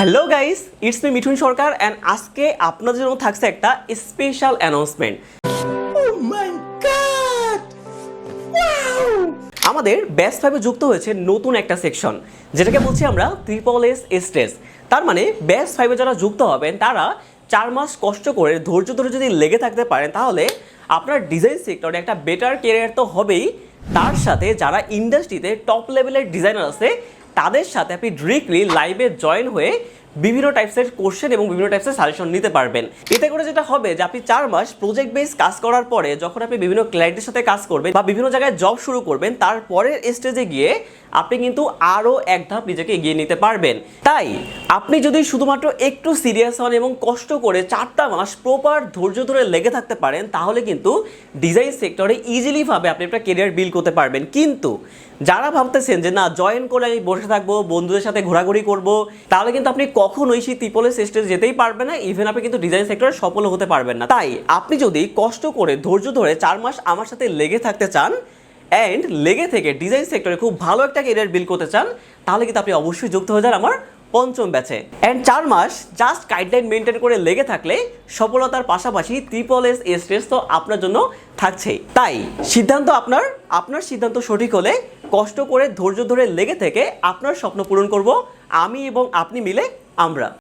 Hello guys it's me Mithun Sarkar and আজকে আপনাদের জন্য থাকছে একটা স্পেশাল অ্যানাউন্সমেন্ট আমাদের ব্যাস ফাইভে যুক্ত হয়েছে নতুন একটা সেকশন যেটাকে বলছি আমরা ত্রিপল এস স্টেজ তার মানে ব্যাস ফাইভে যারা যুক্ত হবেন তারা চার মাস কষ্ট করে ধৈর্য ধরে যদি লেগে থাকতে পারেন তাহলে আপনার ডিজাইন সেক্টরে একটা বেটার কেরিয়ার তো হবেই। তার সাথে যারা ইন্ডাস্ট্রিতে টপ লেভেলের ডিজাইনার আছে তাদের সাথে আপনি ডিরেক্টলি লাইভে জয়েন হয়ে বিভিন্ন টাইপসের কোশ্চেন এবং বিভিন্ন টাইপসের সাজেশন নিতে পারবেন। এতে করে যেটা হবে যে আপনি চার মাস প্রজেক্ট বেস কাজ করার পরে যখন আপনি বিভিন্ন ক্লায়েন্টের সাথে কাজ করবেন বা বিভিন্ন জায়গায় জব শুরু করবেন তারপরের স্টেজে গিয়ে আপনি কিন্তু আরও এক ধাপ নিজেকে এগিয়ে নিতে পারবেন। তাই আপনি যদি শুধুমাত্র একটু সিরিয়াস হন এবং কষ্ট করে চারটা মাস প্রপার ধৈর্য ধরে লেগে থাকতে পারেন, তাহলে কিন্তু ডিজাইন সেক্টরে ইজিলি ভাবে আপনি একটা কেরিয়ার বিল করতে পারবেন। কিন্তু যারা ভাবতেছেন যে না জয়েন করে আমি বসে থাকব, বন্ধুদের সাথে ঘোরাঘুরি করব, তাহলে কিন্তু আপনি কখনোই সেই ত্রিপলের স্টেজে যেতেই পারবে না ইভেন আপনি কিন্তু ডিজাইন সেক্টরে সফল হতে পারবেন না। তাই আপনি যদি কষ্ট করে, ধৈর্য ধরে চার মাস আমার সাথে লেগে থাকতে চান অ্যান্ড লেগে থেকে ডিজাইন সেক্টরে খুব ভালো একটা কেরিয়ার বিল্ড করতে চান, তাহলে কিন্তু আপনি অবশ্যই যুক্ত হয়ে যান আমার পঞ্চম ব্যাচে অ্যান্ড চার মাস জাস্ট গাইডলাইন মেনটেন করে লেগে থাকলে সফলতার পাশাপাশি ত্রিপল এস স্টেজ তো আপনার জন্য থাকছেই। তাই সিদ্ধান্ত আপনার আপনার সিদ্ধান্ত সঠিক হলে কষ্ট করে, ধৈর্য ধরে লেগে থেকে আপনার স্বপ্ন পূরণ করব, আমি এবং আপনি মিলে আমরা